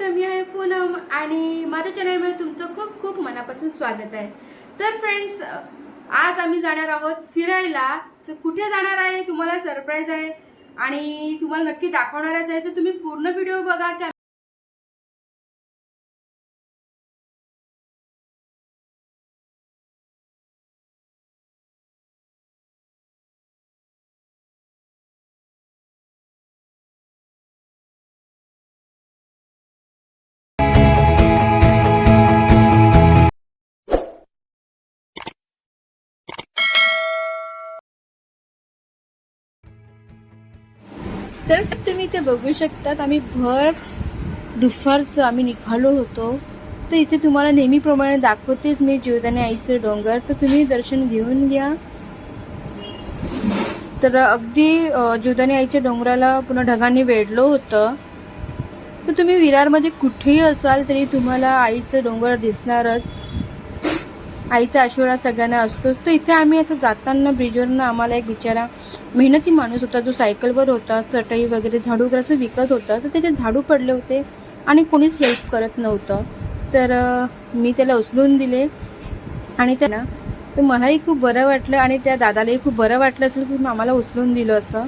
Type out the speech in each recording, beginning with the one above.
तर मी आहे पूनम आणि माझ्या चॅनलमध्ये तुमचं खूप खूप मनापासून स्वागत आहे. तर फ्रेंड्स आज आम्ही जाणार आहोत फिरायला. तर कुठे जाणार आहे? तुम्हाला सरप्राईज आहे. आणि तुम्हाला नक्की दाखवणारच आहे. तर तुम्ही पूर्ण व्हिडिओ बघा. की तर तुम्ही ते बघू शकतात आम्ही भर दुपारचं आम्ही निघालो होतो. तर इथे तुम्हाला नेहमीप्रमाणे दाखवतेच मी जीवदाने आईचं डोंगर. तर तुम्ही दर्शन घेऊन घ्या. तर अगदी जीवदाने आईच्या डोंगराला पुन्हा ढगांनी वेढलं होतं. तर तुम्ही विरारमध्ये कुठेही असाल तरी तुम्हाला आईचं डोंगर दिसणारच. आईचा आशीर्वाद सगळ्यांना असतोच. तर इथे आम्ही आता जाताना ब्रिजवरनं आम्हाला एक बिचारा मेहनती माणूस होता जो सायकलवर होता चटई वगैरे झाडू वगैरे असं विकत होता. तर त्याचे झाडू पडले होते आणि कोणीच हेल्प करत नव्हतं. तर मी त्याला उचलून दिले आणि त्यांना तर मलाही खूप बरं वाटलं आणि त्या दादालाही खूप बरं वाटलं असेल की आम्हाला उचलून दिलं असं.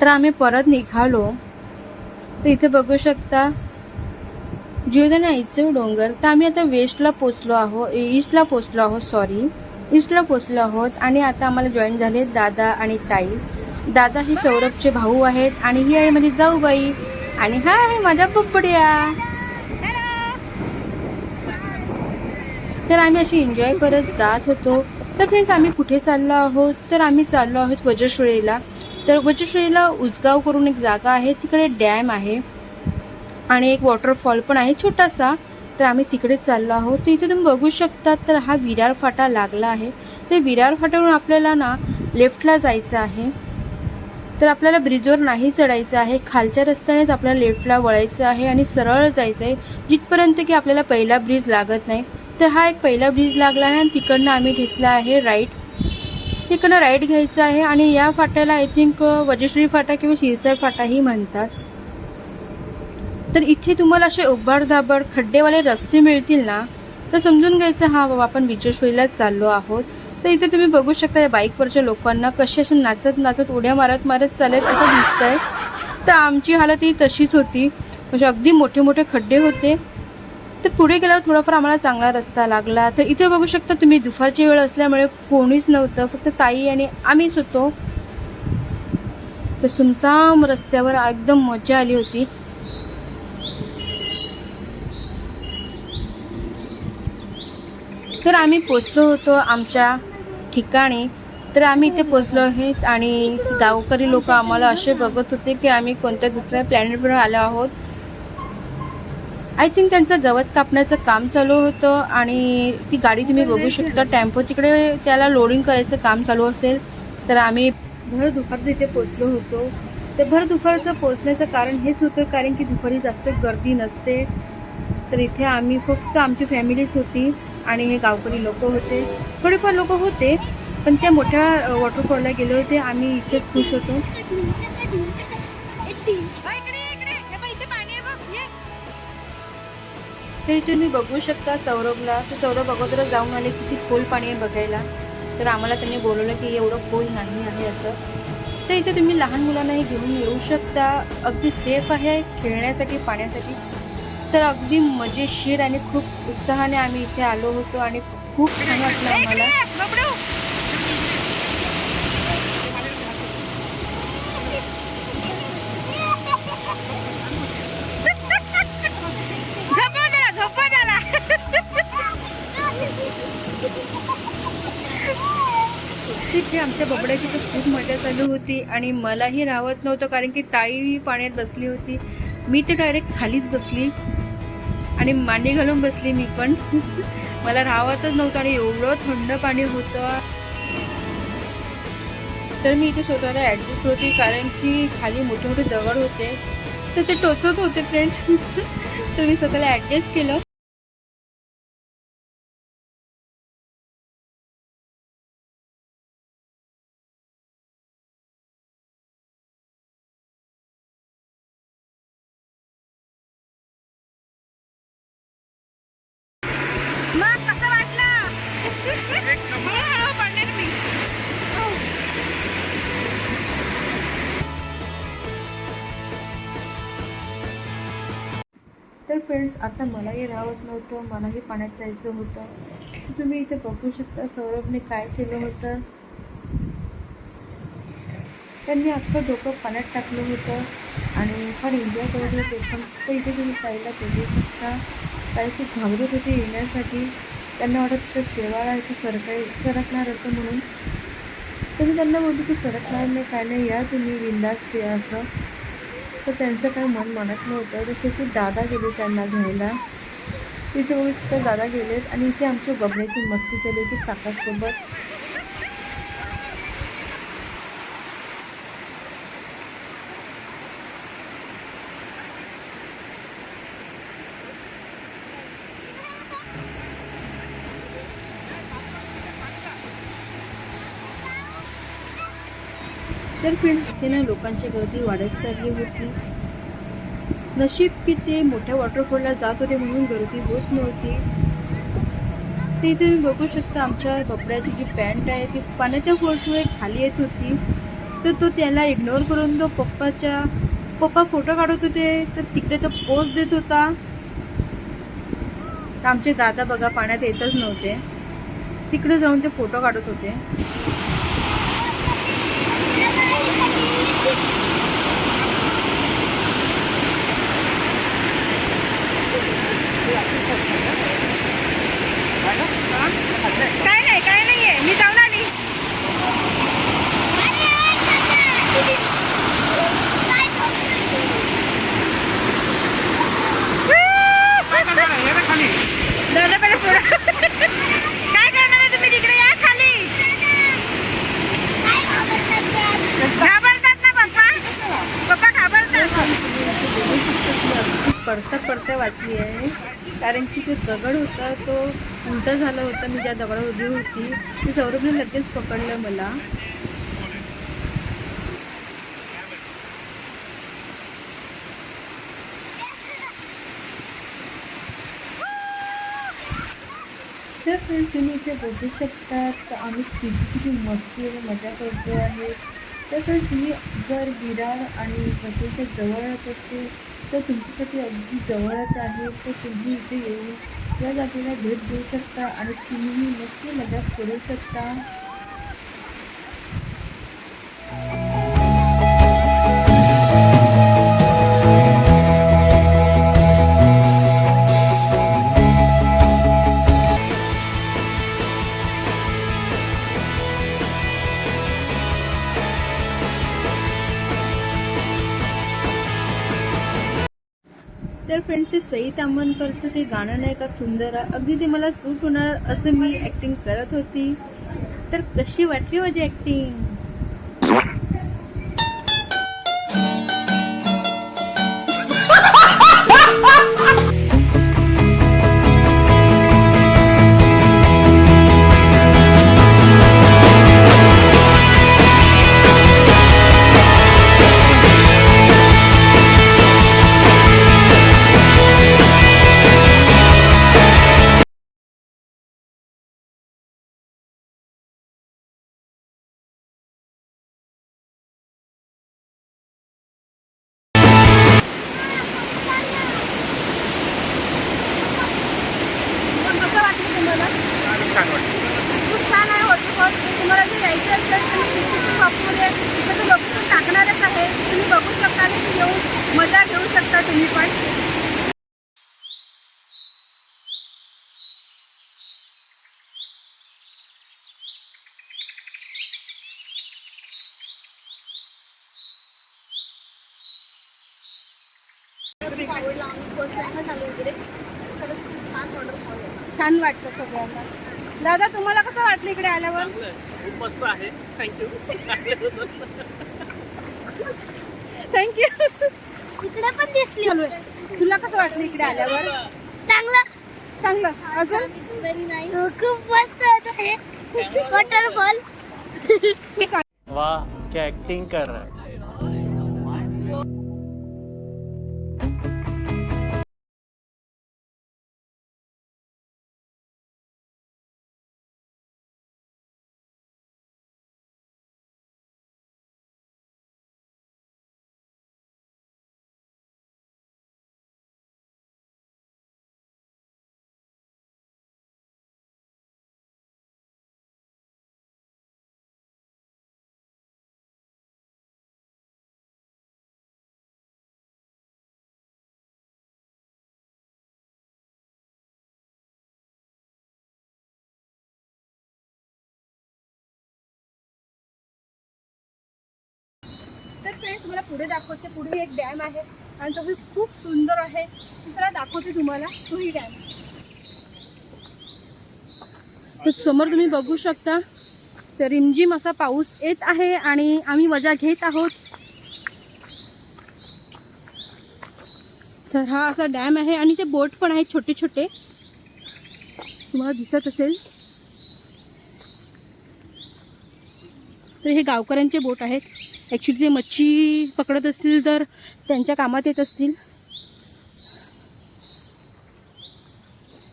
तर आम्ही परत निघालो. तर इथे बघू शकता जीवदाने डोंगर तर आम्ही आता वेस्टला पोचलो आहोत ईस्टला पोचलो आहोत सॉरी ईस्टला पोचलो आहोत आणि आता आम्हाला जॉईन झाले दादा आणि ताई. दादा ही सौरभचे भाऊ आहेत आणि ही आहे माझी जाऊबाई. आणि हा आहे माझ्या पप्पड्या तर आम्ही अशी एन्जॉय करत जात होतो. तर फ्रेंड्स आम्ही कुठे चाललो आहोत? तर आम्ही चाललो आहोत वज्रश्रेला तर वजश्रेला उसगाव करून एक जागा आहे तिकडे डॅम आहे. आणि एक वॉटरफॉल पण आहे छोटासा. तर आम्ही तिकडे चाललो आहोत. तर इथे तुम्ही बघू शकता तर हा विरार फाटा लागला आहे. ते विरार फाट्यावरून आपल्याला ना लेफ्टला जायचं आहे. तर आपल्याला ब्रिजवर नाही चढायचं आहे. खालच्या रस्त्यानेच आपल्याला लेफ्टला वळायचं आहे आणि सरळ जायचं आहे. जिथपर्यंत की आपल्याला पहिला ब्रिज लागत नाही. तर हा एक पहिला ब्रिज लागला आहे आणि तिकडनं आम्ही घेतला आहे राईट तिकडनं राईट घ्यायचं आहे आणि या फाट्याला आय थिंक वजश्री फाटा किंवा शिरसर फाटाही म्हणतात. तर इथे तुम्हाला असे उभाड खड्डेवाले रस्ते मिळतील ना तर समजून घ्यायचं हा बाबा आपण विजयश्रीलाच चाललो आहोत. तर इथे तुम्ही बघू शकता या बाईकवरच्या लोकांना कसे असे नाचत नाचत उड्या मारत मारत चालत असं दिसतंय. तर आमची हालत ही तशीच होती. म्हणजे अगदी मोठे मोठे खड्डे होते. तर पुढे गेल्यावर थोडाफार आम्हाला चांगला रस्ता लागला. तर इथे बघू शकता तुम्ही दुपारची वेळ असल्यामुळे कोणीच नव्हतं. फक्त ताई आणि आम्हीच होतो. तर सुमसाम रस्त्यावर एकदम मजा आली होती. तर आम्ही पोचलो होतो आमच्या ठिकाणी. तर आम्ही इथे पोचलो आहे आणि गावकरी लोक आम्हाला असे बघत होते की आम्ही कोणत्या दुसऱ्या प्लॅनेटवर आलो आहोत. आय थिंक त्यांचं गवत कापण्याचं काम चालू होतं आणि ती गाडी तुम्ही बघू शकता टेम्पो तिकडे त्याला लोडिंग करायचं काम चालू असेल. तर आम्ही भर दुपारचं इथे पोचलो होतो. तर भर दुपारचं पोचण्याचं कारण हेच होतं कारण की दुपारी जास्त गर्दी नसते. तर इथे आम्ही फक्त आमची फॅमिलीच होती. आणि हे गावकरी लोक होते. थोडेफार लोक होते पण त्या मोठ्या वॉटरफॉलला गेले होते. आम्ही इथेच खुश होतो. तर इथे तुम्ही बघू शकता सौरभला. तर सौरभ अगोदरच जाऊन आले किती खोल पाणी आहे बघायला. तर आम्हाला त्यांनी बोलवलं की एवढं खोल नाही आहे असं. तर इथे तुम्ही लहान मुलांनाही घेऊन येऊ शकता. अगदी सेफ आहे खेळण्यासाठी पाण्यासाठी. तर अगदी मजेशीर आणि खूप उत्साहाने आम्ही इथे आलो होतो आणि खूप छान वाटलं आम्हाला. तिथे आमच्या बबड्याची तर खूप मजा चालू होती आणि मलाही राहत नव्हतं कारण की ताई पाण्यात बसली होती. मी तर डायरेक्ट खालीच बसली. आणि मांडी घालून बसली मी पण. मला राहतच नव्हतं आणि एवढं थंड पाणी होतं. तर मी इथे स्वतःला ॲडजस्ट होती कारण की खाली मोठे मोठे दगड होते. तर ते टोचत होते फ्रेंड्स तर मी स्वतःला ॲडजस्ट केलं. तर फ्रेंड्स आता मलाही राहत नव्हतं मलाही पाण्यात जायचं होतं. तुम्ही इथे बघू शकता सौरभने काय केलं होतं. त्यांनी अख्खं डोकं पाण्यात टाकलं होतं आणि फार एन्जॉय करत होते. पण तो इथे तुम्ही पाहिला बघू शकता. कारण ते घाबरत होते येण्यासाठी. त्यांना वाटत होतं शेवाळा इथे सरकाय सरकणार असं म्हणून. तर मी त्यांना बोलतो की सरकणार नाही काय नाही या तुम्ही बिंदास ते असं. तर त्यांचं काय मन म्हणत नव्हतं. जसे की दादा गेले त्यांना घ्यायला. तिथे बघू दादा गेलेत आणि इथे आमच्या बबण्याची मस्ती चालू होती काकासोबत. तर फ्रेंड्स ना लोकांची गर्दी वाढत चालली होती. नशीब की ते मोठ्या वॉटरफॉलला जात होते म्हणून गर्दी होत नव्हती. ते इथे तुम्ही बघू शकता आमच्या कपड्याची जी पॅन्ट आहे ती पाण्याच्या फोर्समुळे खाली येत होती. तर तो त्याला इग्नोर करून तो पप्पाच्या पप्पा फोटो काढत होते तर तिकडे तो पोज देत होता. आमचे दादा बघा पाण्यात येतच नव्हते. तिकडे जाऊन ते फोटो काढत होते. दगड होता तो उलटा झाला होता. मी ज्या दगडावर उभी होती ते सौरभने लगेच पकडलं मला. तर फ्रेंड्स तुम्ही इथे बघू शकता तर आम्ही किती किती मस्ती आणि मजा करतो आहे. तर फ्रेंड्स तुम्ही जर विरार आणि वसईच्या जवळ असते तर तुमच्यासाठी अगदी जवळच आहे. तर तुम्ही इथे येऊन या जागेला भेट देऊ शकता आणि तुम्ही नक्की मदत करू शकता. त्या मनकरचं ते गाणं नाही का सुंदर? आहे अगदी ते मला सूट होणार असं मी ॲक्टिंग करत होती. तर कशी वाटली माझी ॲक्टिंग शकता तुम्ही पण. छान वाटतं सगळ्यांना. दादा तुम्हाला कसं वाटलं इकडे आल्यावर? खूप मस्त आहे. थँक्यू थँक्यू इकडे पण दिसली तुला कसं वाटलं इकडे आल्यावर? चांगलं. चांगलं. अजून? खूप मस्त होतं हे. वॉटरफॉल वाह क्या एक्टिंग कर रहा है. तुम्हाला पुढे दाखवते. पुढे एक डॅम आहे. आणि तो बी खूप सुंदर आहे. त्याला दाखवते तुम्हाला. तोही डॅम तर समोर तुम्ही बघू शकता तर रिमझिम असा पाऊस येत आहे आणि आम्ही मजा घेत आहोत. तर हा असा डॅम आहे आणि ते बोट पण आहेत छोटे छोटे तुम्हाला दिसत असेल. तर हे गावकऱ्यांचे बोट आहेत. ॲक्च्युली ते मच्छी पकडत असतील तर त्यांच्या कामात येत असतील.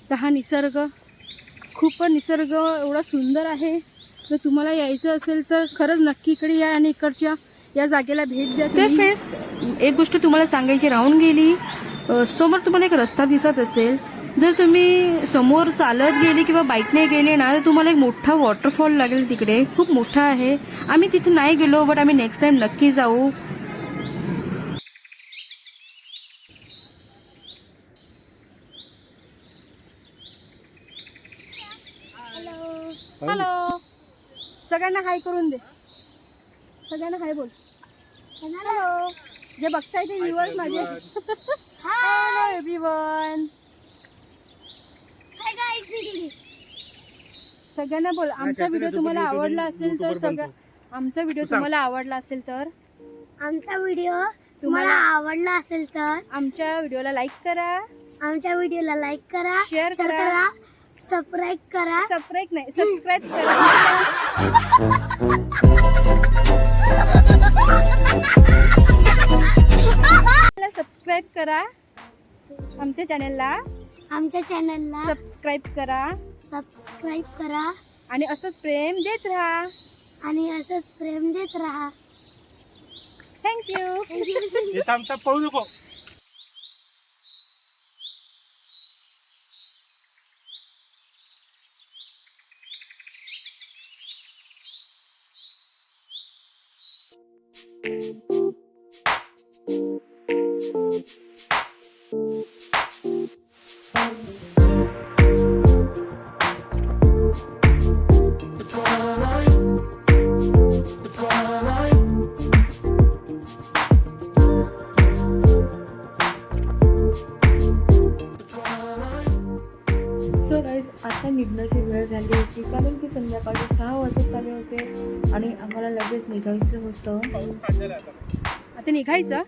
तर हा निसर्ग खूप निसर्ग एवढा सुंदर आहे. जर तुम्हाला यायचं असेल तर खरंच नक्की इकडे या आणि इकडच्या या जागेला भेट द्या तर फ्रेंड्स एक गोष्ट तुम्हाला सांगायची राहून गेली समोर तुम्हाला एक रस्ता दिसत असेल. जर तुम्ही समोर चालत गेले किंवा बाईकने गेले ना तर तुम्हाला एक मोठा वॉटरफॉल लागेल तिकडे. खूप मोठा आहे. आम्ही तिथे नाही गेलो बट आम्ही नेक्स्ट टाइम नक्की जाऊ. हॅलो सगळ्यांना हाय करून दे. सगळ्यांना हाय बोल. हॅलो जे बघताय ते व्ह्युअर्स माझे. Hello everyone. सगळ्यांना बोल आमचा व्हिडिओ तुम्हाला आवडला असेल तर सगळं आमचा व्हिडिओ तुम्हाला आवडला असेल तर आमचा व्हिडिओ तुम्हाला आवडला असेल तर आमच्या व्हिडिओला लाईक करा. आमच्या व्हिडिओला लाईक करा करा. करा सबस्क्राईब करा. सबस्क्राईब नाही सबस्क्राईब करा. सबस्क्राईब करा आमच्या चॅनलला आमच्या चॅनलला सबस्क्राईब करा. सबस्क्राईब करा. आणि असंच प्रेम देत राहा. आणि असंच प्रेम देत राहा. थँक्यू हे थांबता पळू नको. निघायचं होतं. आता. निघायचं.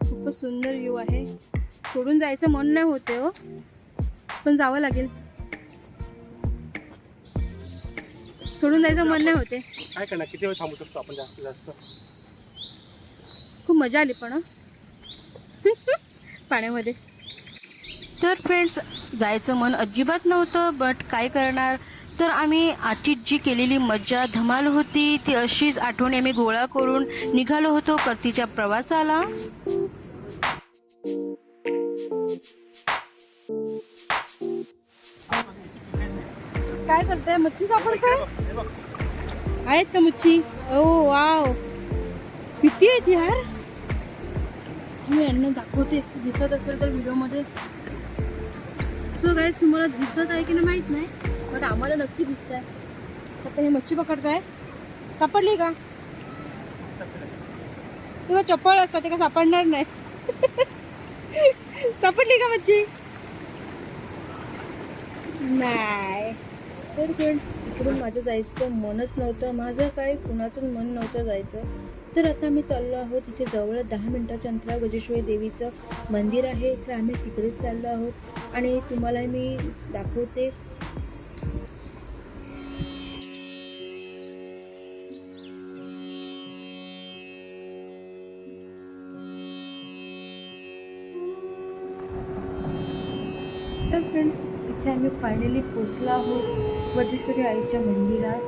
खूपच सुंदर व्ह्यू आहे. सोडून जायचं मन नाही होते हो. पण जावं लागेल. सोडून जायचं मन नाही होते काय करणार? किती वेळ थांबू शकतो आपण जास्त जास्त? खूप मजा आली पण. पाण्यामध्ये. तर फ्रेंड्स जायचं मन अजिबात नव्हतं बट काय करणार? तर आम्ही आजची जी केलेली मज्जा धमाल होती. ती अशीच आठवणी आम्ही गोळा करून निघालो होतो परतीच्या प्रवासाला. काय करताय? मच्छी सापडताय? आहेत का मच्छी? Oh wow. किती आहेत यार. मी यांना दाखवते. दिसत असेल तर व्हिडिओमध्ये सो गाईज तुम्हाला दिसत आहे की नाही माहीत नाही बट आम्हाला नक्की दिसत आहे फक्त हे मच्छी पकडताय सापडली का? तेव्हा चप्पल असतात ते का सापडणार नाही. सापडली का मच्छी? नाही. तर फ्रेंड्स इकडून माझं जायचं मनच नव्हतं. माझं काय कुणाचंच मन नव्हतं जायचं. तर आता मी चाललो आहोत इथे जवळ दहा मिनटाच्या अंतरावर गजेश्वरी देवीचं मंदिर आहे. तर आम्ही तिकडेच चाललो आहोत. आणि तुम्हाला मी दाखवते. फायनली पोचलो आहोत वजेश्वरी आईच्या मंदिरात.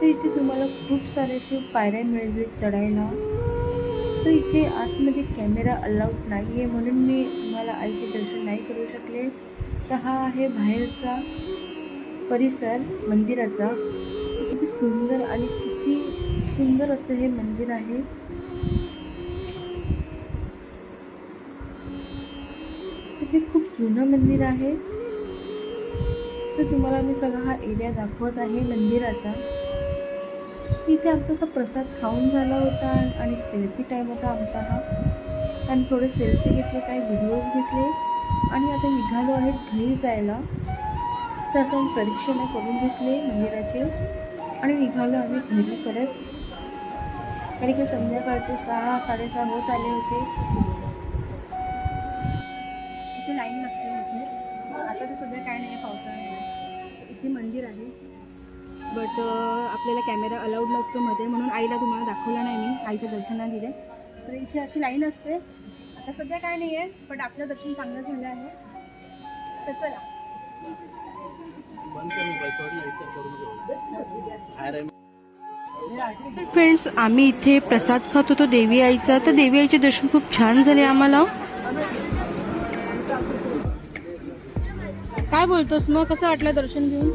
तर इथे तुम्हाला खूप सारे असे पायऱ्या मिळतील चढायला. तर इथे आतमध्ये कॅमेरा अलाउड नाही आहे म्हणून मी तुम्हाला आईचे दर्शन नाही करू शकले. तर हा आहे बाहेरचा परिसर मंदिराचा. किती सुंदर आणि किती सुंदर असं हे मंदिर आहे. हे खूप जुनं मंदिर आहे. तर तुम्हाला मी सगळा हा एरिया दाखवत आहे मंदिराचा. इथे आमचा असा प्रसाद खाऊन झाला होता आणि सेल्फी टाईम होता आमचा हा. आणि थोडे सेल्फी घेतले काही व्हिडिओज घेतले. आणि आता निघालो आहेत घरी जायला. तर असं आम्ही परीक्षणं करून घेतले मंदिराचे. आणि निघालो आम्ही घरी परत. कारण की संध्याकाळचे सहा साडेसहा होत आले होते. इथे लाईन लागते इथे आता तर सध्या काय नाही. आहे मंदिर आहे. बट आपल्याला कॅमेरा अलाउड नसतो मध्ये म्हणून आईला तुम्हाला दाखवला नाही मी आईच्या दर्शनाला दिले. तर इथे अशी लाईन असते. आता सध्या काय नाही आहे बट आपलं दर्शन चांगलं झालं आहे. तर चला. तर फ्रेंड्स आम्ही इथे प्रसाद खात होतो देवी आईचा. तर देवी आईचे दर्शन खूप छान झाले आम्हाला. काय बोलतोस? मग कसं वाटलं दर्शन घेऊन?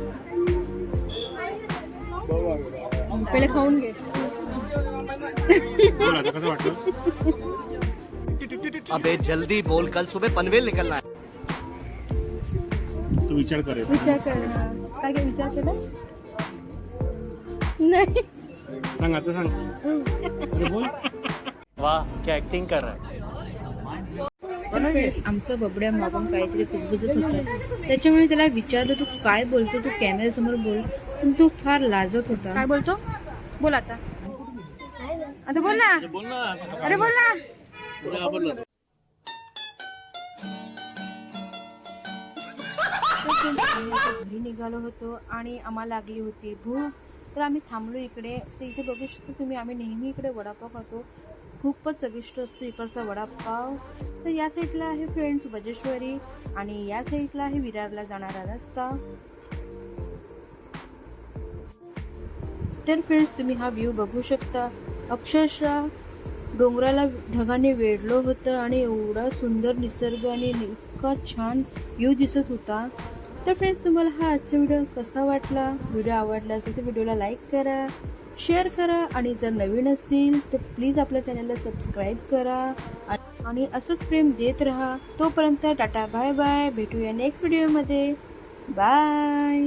पहिले खाऊन घे. अबे जल्दी बोल. कल सुबह पनवेल निकलना है। तू विचार कर. विचार कर. काय काय विचार केला? नाही. सांग आता सांग. अरे बोल. वाह क्या एक्टिंग कर रहा है? Friends, आमचं बबड्या मागून काहीतरी कुजबुजत होतं. त्याच्यामुळे त्याला विचारलं तू काय बोलतो? तू कॅमेऱ्यासमोर बोल. पण तू फार लाजत होता. काय बोलतो? बोल आता. आता बोल ना. अरे बोल ना घरी निघालो होतो आणि आम्हाला लागली होती भूक. तर आम्ही थांबलो इकडे. तर इथे बघू शकतो तुम्ही आम्ही नेहमी इकडे वडापाव खातो. खूपच चविष्ट असतो इकडचा वडापाव. तर या साईडला आहे फ्रेंड्स बजेश्वरी आणि या साईडला आहे विरारला जाणारा रस्ता. तर फ्रेंड्स तुम्ही हा व्ह्यू बघू शकता. अक्षरशः डोंगराला ढगाने वेढलं होतं आणि एवढा सुंदर निसर्ग आणि इतका छान व्ह्यू दिसत होता. तर फ्रेंड्स तुम्हाला हा आजचा व्हिडिओ कसा वाटला? व्हिडिओ आवडला असेल तर व्हिडिओला लाईक करा. शेअर करा आणि जर नवीन असतील तर प्लीज आपल्या चॅनलला सबस्क्राईब करा. आणि असंच प्रेम देत राहा. तोपर्यंत टाटा बाय बाय. भेटूया नेक्स्ट व्हिडिओमध्ये बाय